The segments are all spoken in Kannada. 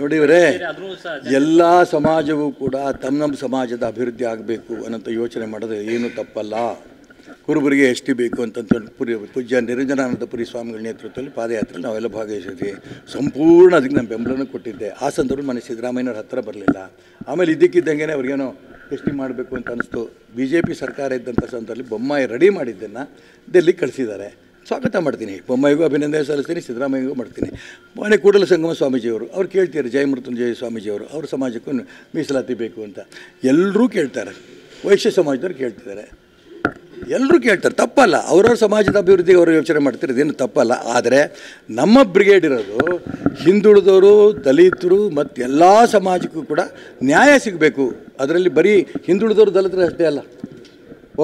ನೋಡಿ ಸಹ ಎಲ್ಲ ಸಮಾಜವೂ ಕೂಡ ತಮ್ಮ ನಮ್ಮ ಸಮಾಜದ ಅಭಿವೃದ್ಧಿ ಆಗಬೇಕು ಅನ್ನೋಂಥ ಯೋಚನೆ ಮಾಡೋದು ಏನು ತಪ್ಪಲ್ಲ. ಕುರುಬರಿಗೆ ಎಷ್ಟು ಬೇಕು ಅಂತಂತೇಳಿ ಪುರಿ ಪೂಜ್ಯ ನಿರಂಜನಾನಂದಪುರಿ ಸ್ವಾಮಿಗಳ ನೇತೃತ್ವದಲ್ಲಿ ಪಾದಯಾತ್ರೆ ನಾವೆಲ್ಲ ಭಾಗವಹಿಸಿದ್ವಿ. ಸಂಪೂರ್ಣ ಅದಕ್ಕೆ ನಾನು ಬೆಂಬಲನೂ ಕೊಟ್ಟಿದ್ದೆ. ಆ ಸಂದರ್ಭ ಮನೆ ಸಿದ್ದರಾಮಯ್ಯನವ್ರ ಹತ್ತಿರ ಬರಲಿಲ್ಲ. ಆಮೇಲೆ ಇದ್ದಕ್ಕಿದ್ದಂಗೆ ಅವ್ರಿಗೇನೋ ಎಷ್ಟಿ ಮಾಡಬೇಕು ಅಂತ ಅನಿಸ್ತು. ಬಿ ಜೆ ಪಿ ಸರ್ಕಾರ ಇದ್ದಂಥ ಸಂದರ್ಭದಲ್ಲಿ ಬೊಮ್ಮಾಯಿ ರೆಡಿ ಮಾಡಿದ್ದನ್ನು ದೆಲ್ಲಿಗೆ ಕಳಿಸಿದ್ದಾರೆ. ಸ್ವಾಗತ ಮಾಡ್ತೀನಿ. ಬೊಮ್ಮಾಯಿಗೂ ಅಭಿನಂದನೆ ಸಲ್ಲಿಸ್ತೀನಿ, ಸಿದ್ದರಾಮಯ್ಯಗೂ ಮಾಡ್ತೀನಿ. ಮನೆ ಕೂಡಲ ಸಂಗಮ ಸ್ವಾಮೀಜಿಯವರು, ಅವ್ರು ಕೇಳ್ತಾರೆ ಜಯ ಮೃತ್ಯುಂಜಯ ಸ್ವಾಮೀಜಿಯವರು, ಅವ್ರ ಸಮಾಜಕ್ಕೂ ಮೀಸಲಾತಿ ಬೇಕು ಅಂತ. ಎಲ್ಲರೂ ಕೇಳ್ತಾರೆ. ವೈಶ್ಯ ಸಮಾಜದವ್ರು ಕೇಳ್ತಿದ್ದಾರೆ. ಎಲ್ಲರೂ ಕೇಳ್ತಾರೆ. ತಪ್ಪಲ್ಲ. ಅವ್ರವ್ರ ಸಮಾಜದ ಅಭಿವೃದ್ಧಿಗೆ ಅವರು ಯೋಚನೆ ಮಾಡ್ತಾರೆ, ಇದೇನು ತಪ್ಪಲ್ಲ. ಆದರೆ ನಮ್ಮ ಬ್ರಿಗೇಡ್ ಇರೋದು, ಹಿಂದುಳಿದವರು, ದಲಿತರು ಮತ್ತು ಎಲ್ಲ ಸಮಾಜಕ್ಕೂ ಕೂಡ ನ್ಯಾಯ ಸಿಗಬೇಕು. ಅದರಲ್ಲಿ ಬರೀ ಹಿಂದುಳಿದವರು ದಲಿತರು ಅಷ್ಟೇ ಅಲ್ಲ.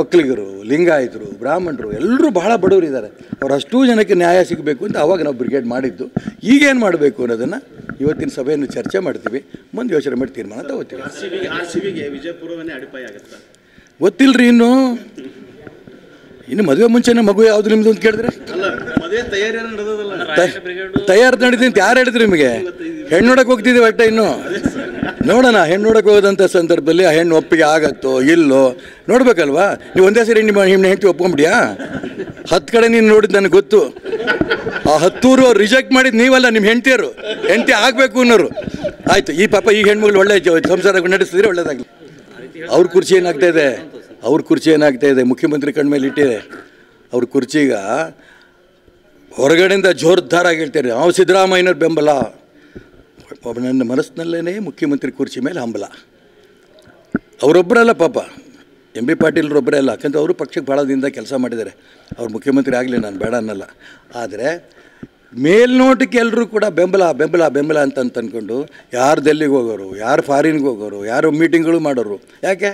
ಒಕ್ಕಲಿಗರು ಲಿಂಗಾಯತರು ಬ್ರಾಹ್ಮಣರು ಎಲ್ಲರೂ ಬಹಳ ಬಡವರು ಇದ್ದಾರೆ. ಅವ್ರು ಅಷ್ಟೂ ಜನಕ್ಕೆ ನ್ಯಾಯ ಸಿಗಬೇಕು ಅಂತ ಅವಾಗ ನಾವು ಬ್ರಿಗೇಡ್ ಮಾಡಿದ್ದು. ಈಗೇನು ಮಾಡಬೇಕು ಅನ್ನೋದನ್ನು ಇವತ್ತಿನ ಸಭೆಯನ್ನು ಚರ್ಚೆ ಮಾಡ್ತೀವಿ. ಮುಂದೆ ಯೋಚನೆ ಮಾಡಿ ತೀರ್ಮಾನ ತಗೋತೀವಿ. ಗೊತ್ತಿಲ್ಲ ರೀ ಇನ್ನು. ಇನ್ನು ಮದುವೆ ಮುಂಚೆನೇ ಮಗು ಯಾವುದು ನಿಮ್ದು ಅಂತ ಕೇಳಿದ್ರೆ? ತಯಾರಿ ಅಂತ ಯಾರು ಹೇಳಿದ್ರು ನಿಮಗೆ? ಹೆಣ್ಣು ನೋಡಕ್ಕೆ ಹೋಗ್ತಿದ್ದೀವಿ ಅಟ್ಟ ಇನ್ನು. ನೋಡೋಣ ಹೆಣ್ಣು ನೋಡಕ್ಕೆ ಹೋದಂಥ ಸಂದರ್ಭದಲ್ಲಿ ಆ ಹೆಣ್ಣು ಒಪ್ಪಿಗೆ ಆಗತ್ತೋ, ಇಲ್ಲೋ, ನೋಡ್ಬೇಕಲ್ವಾ? ನೀವು ಒಂದೇ ಸರಿ ನಿಮ್ಮ ಹೆಣ್ಣು ಹೆಂಡತಿ ಒಪ್ಕೊಂಬಿಡಿಯಾ ಹತ್ತು ಕಡೆ ನೀನು ನೋಡಿದ್ದು ನನಗೆ ಗೊತ್ತು. ಆ ಹತ್ತೂರು ರಿಜೆಕ್ಟ್ ಮಾಡಿದ್ದು ನೀವಲ್ಲ ನಿಮ್ಮ ಹೆಂಡತಿಯರು. ಹೆಂಡತಿ ಆಗಬೇಕು ಅನ್ನೋರು. ಆಯಿತು, ಈ ಪಾಪ ಈ ಹೆಣ್ಮಗಳು ಒಳ್ಳೆ ಸಂಸಾರ ನಡೆಸಿದ್ರೆ ಒಳ್ಳೇದಾಗಲಿ. ಅವ್ರ ಕುರ್ಚಿ ಏನಾಗ್ತಾ ಇದೆ? ಅವ್ರ ಕುರ್ಚಿ ಏನಾಗ್ತಾ ಇದೆ? ಮುಖ್ಯಮಂತ್ರಿ ಕಣ್ಮೇಲೆ ಇಟ್ಟಿದೆ. ಅವ್ರ ಕುರ್ಚಿಗ ಹೊರಗಡೆಯಿಂದ ಜೋರ್ದಾರಾಗಿ ಹೇಳ್ತಾರೆ ನಾವು ಸಿದ್ದರಾಮಯ್ಯನವ್ರ ಬೆಂಬಲ. ಒಬ್ಬ ನನ್ನ ಮನಸ್ಸಿನಲ್ಲೇ ಮುಖ್ಯಮಂತ್ರಿ ಕುರ್ಚಿ ಮೇಲೆ ಹಂಬಲ. ಅವರೊಬ್ಬರಲ್ಲ ಪಾಪ. ಎಂ ಬಿ ಪಾಟೀಲ್ರೊಬ್ಬರೇ ಅಲ್ಲ. ಯಾಕಂದರೆ ಅವರು ಪಕ್ಷಕ್ಕೆ ಭಾಳ ದಿನದ ಕೆಲಸ ಮಾಡಿದ್ದಾರೆ. ಅವ್ರು ಮುಖ್ಯಮಂತ್ರಿ ಆಗಲಿ, ನಾನು ಬೇಡ ಅನ್ನಲ್ಲ. ಆದರೆ ಮೇಲ್ನೋಟಕ್ಕೆ ಎಲ್ಲರೂ ಕೂಡ ಬೆಂಬಲ ಬೆಂಬಲ ಬೆಂಬಲ ಅಂತ ಅಂದ್ಕೊಂಡು ಯಾರು ಡೆಲ್ಲಿಗೆ ಹೋಗೋರು, ಯಾರು ಫಾರಿನ್ಗೆ ಹೋಗೋರು, ಯಾರು ಮೀಟಿಂಗ್ಗಳು ಮಾಡೋರು. ಯಾಕೆ?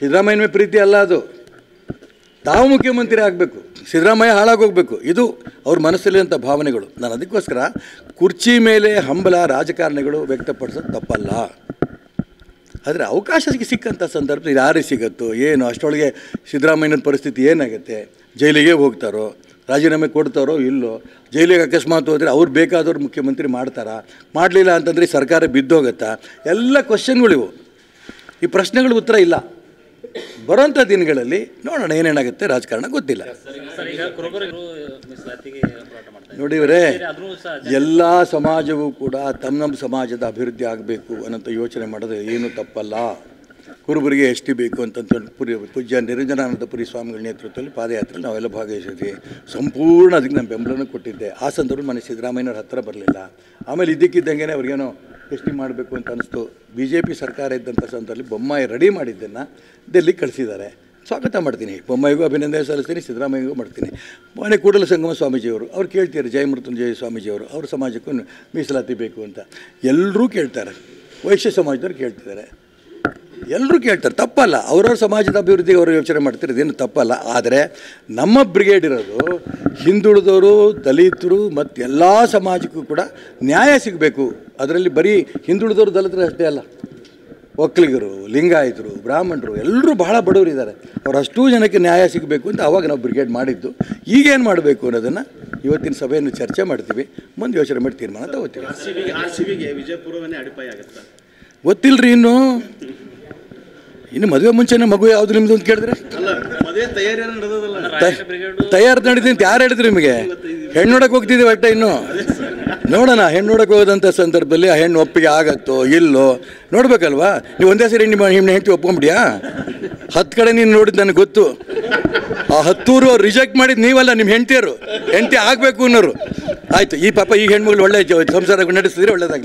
ಸಿದ್ದರಾಮಯ್ಯನ ಪ್ರೀತಿ ಅಲ್ಲ ಅದು. ತಾವು ಮುಖ್ಯಮಂತ್ರಿ ಆಗಬೇಕು, ಸಿದ್ದರಾಮಯ್ಯ ಹಾಳಾಗೋಗ್ಬೇಕು, ಇದು ಅವ್ರ ಮನಸ್ಸಲ್ಲಿರುವಂಥ ಭಾವನೆಗಳು. ನಾನು ಅದಕ್ಕೋಸ್ಕರ ಕುರ್ಚಿ ಮೇಲೆ ಹಂಬಲ ರಾಜಕಾರಣಿಗಳು ವ್ಯಕ್ತಪಡಿಸೋದು ತಪ್ಪಲ್ಲ. ಆದರೆ ಅವಕಾಶ ಸಿಕ್ಕಂಥ ಸಂದರ್ಭ ಯಾರಿಗೆ ಸಿಗುತ್ತೋ, ಏನು, ಅಷ್ಟೊಳಗೆ ಸಿದ್ದರಾಮಯ್ಯನ ಪರಿಸ್ಥಿತಿ ಏನಾಗುತ್ತೆ? ಜೈಲಿಗೆ ಹೋಗ್ತಾರೋ, ರಾಜೀನಾಮೆ ಕೊಡ್ತಾರೋ, ಇಲ್ಲೋ? ಜೈಲಿಗೆ ಅಕಸ್ಮಾತ್ ಹೋದರೆ ಅವ್ರು ಬೇಕಾದವ್ರು ಮುಖ್ಯಮಂತ್ರಿ ಮಾಡ್ತಾರಾ? ಮಾಡಲಿಲ್ಲ ಅಂತಂದರೆ ಸರ್ಕಾರ ಬಿದ್ದೋಗುತ್ತಾ? ಎಲ್ಲ ಕ್ವಶನ್ಗಳಿವು ಈ ಪ್ರಶ್ನೆಗಳ ಉತ್ತರ ಇಲ್ಲ. ಬರೋಂಥ ದಿನಗಳಲ್ಲಿ ನೋಡೋಣ ಏನೇನಾಗುತ್ತೆ ರಾಜಕಾರಣ ಗೊತ್ತಿಲ್ಲ. ಸರ್ ಈಗ ಕುರುಬರಿಗೂ ಮೀಸಲಾತಿಗೆ ಹೋರಾಟ ಮಾಡ್ತಾ ಇದ್ದಾರೆ. ನೋಡಿ ಇವರೇ ಬೇರೆ ಎಲ್ಲ ಸಮಾಜವೂ ಕೂಡ ತಮ್ಮ ನಮ್ಮ ಸಮಾಜದ ಅಭಿವೃದ್ಧಿ ಆಗಬೇಕು ಅನ್ನೋಂಥ ಯೋಚನೆ ಮಾಡೋದು ಏನು ತಪ್ಪಲ್ಲ. ಕುರುಬರಿಗೆ ಎಷ್ಟು ಬೇಕು ಅಂತಂತ ಪುರಿ ಪೂಜ್ಯ ನಿರಂಜನಾನಂದಪುರಿ ಸ್ವಾಮಿಗಳ ನೇತೃತ್ವದಲ್ಲಿ ಪಾದಯಾತ್ರೆ ನಾವೆಲ್ಲ ಭಾಗವಹಿಸಿದ್ವಿ. ಸಂಪೂರ್ಣ ಅದಕ್ಕೆ ನಮ್ಮ ಬೆಂಬಲನೂ ಕೊಟ್ಟಿದ್ದೆ. ಆ ಸಂದರ್ಭ ಮನೆ ಸಿದ್ದರಾಮಯ್ಯನವ್ರ ಹತ್ತಿರ ಬರಲಿಲ್ಲ. ಆಮೇಲೆ ಇದ್ದಕ್ಕಿದ್ದಂಗೆ ಅವ್ರಿಗೇನೋ ಎಷ್ಟಿ ಮಾಡಬೇಕು ಅಂತ ಅನಿಸ್ತು. ಬಿ ಜೆ ಪಿ ಸರ್ಕಾರ ಇದ್ದಂಥ ಸಂದರ್ಭದಲ್ಲಿ ಬೊಮ್ಮಾಯಿ ರೆಡಿ ಮಾಡಿದ್ದನ್ನು ಡೆಲ್ಲಿಗೆ ಕಳಿಸಿದ್ದಾರೆ. ಸ್ವಾಗತ ಮಾಡ್ತೀನಿ. ಬೊಮ್ಮಾಯಿಗೂ ಅಭಿನಂದನೆ ಸಲ್ಲಿಸ್ತೀನಿ, ಸಿದ್ದರಾಮಯ್ಯಗೂ ಮಾಡ್ತೀನಿ. ಮನೆ ಕೂಡಲ ಸಂಗಮ ಸ್ವಾಮೀಜಿಯವರು, ಅವ್ರು ಕೇಳ್ತೀರಿ ಜಯ ಸ್ವಾಮೀಜಿ ಸ್ವಾಮೀಜಿಯವರು, ಅವ್ರ ಸಮಾಜಕ್ಕೂ ಮೀಸಲಾತಿ ಬೇಕು ಅಂತ. ಎಲ್ಲರೂ ಕೇಳ್ತಾರೆ. ವೈಶ್ಯ ಸಮಾಜದವ್ರು ಕೇಳ್ತಿದ್ದಾರೆ. ಎಲ್ಲರೂ ಕೇಳ್ತಾರೆ ತಪ್ಪಲ್ಲ. ಅವ್ರವ್ರ ಸಮಾಜದ ಅಭಿವೃದ್ಧಿಗೆ ಅವರು ಯೋಚನೆ ಮಾಡ್ತಾರೆ ಇದೇನು ತಪ್ಪಲ್ಲ. ಆದರೆ ನಮ್ಮ ಬ್ರಿಗೇಡ್ ಇರೋದು ಹಿಂದುಳಿದವರು ದಲಿತರು ಮತ್ತು ಎಲ್ಲ ಸಮಾಜಕ್ಕೂ ಕೂಡ ನ್ಯಾಯ ಸಿಗಬೇಕು. ಅದರಲ್ಲಿ ಬರೀ ಹಿಂದುಳಿದವರು ದಲಿತರು ಅಷ್ಟೇ ಅಲ್ಲ ಒಕ್ಕಲಿಗರು ಲಿಂಗಾಯತರು ಬ್ರಾಹ್ಮಣರು ಎಲ್ಲರೂ ಬಹಳ ಬಡವರು ಇದ್ದಾರೆ. ಅವ್ರು ಅಷ್ಟೂ ಜನಕ್ಕೆ ನ್ಯಾಯ ಸಿಗಬೇಕು ಅಂತ ಆವಾಗ ನಾವು ಬ್ರಿಗೇಡ್ ಮಾಡಿದ್ದು. ಈಗೇನು ಮಾಡಬೇಕು ಅನ್ನೋದನ್ನು ಇವತ್ತಿನ ಸಭೆಯನ್ನು ಚರ್ಚೆ ಮಾಡ್ತೀವಿ. ಮುಂದೆ ಯೋಚನೆ ಮಾಡಿ ತೀರ್ಮಾನ ತಗೋತೀವಿ. ಗೊತ್ತಿಲ್ಲರಿ ಇನ್ನು. ಇನ್ನು ಮದುವೆ ಮುಂಚೆನೇ ಮಗು ಯಾವುದು ನಿಮ್ದು ಅಂತ ಕೇಳಿದ್ರೆ? ತಯಾರಿ ನಡೆದದಲ್ಲ? ರಾಯರ ಬ್ರಿಗೇಡ್. ತಯಾರು ನಡೀತಿ ಅಂತ ಯಾರು ಹೇಳಿದ್ರು ನಿಮಗೆ? ಹೆಣ್ಣು ನೋಡಕ್ಕೆ ಹೋಗ್ತಿದ್ದೀವಿ ಒಟ್ಟೆ ಇನ್ನು? ನೋಡೋಣ ಹೆಣ್ಣು ನೋಡಕ್ಕೆ ಹೋದಂಥ ಸಂದರ್ಭದಲ್ಲಿ ಆ ಹೆಣ್ಣು ಒಪ್ಪಿಗೆ ಆಗತ್ತೋ ಇಲ್ಲೋ? ನೋಡ್ಬೇಕಲ್ವಾ? ನೀವು ಒಂದೇ ಸರಿ ನಿಮ್ಮ ನಿಮ್ಮ ಹೆಂಡತಿ ಒಪ್ಕೊಂಬಿಡಿಯಾ ಹತ್ತು ಕಡೆ ನೀನು ನೋಡಿದ್ದು ನನಗೆ ಗೊತ್ತು. ಆ ಹತ್ತೂರು ರಿಜೆಕ್ಟ್ ಮಾಡಿದ್ದು ನೀವಲ್ಲ ನಿಮ್ಮ ಹೆಂಡತಿಯರು. ಹೆಂಡತಿ ಆಗಬೇಕು ಅನ್ನೋರು. ಆಯಿತು ಈ ಪಾಪ ಈ ಹೆಣ್ಮಗಳು ಒಳ್ಳೆ ಸಂಸಾರ ನಡೆಸಿದ್ರೆ ಒಳ್ಳೇದಾಗಲಿ.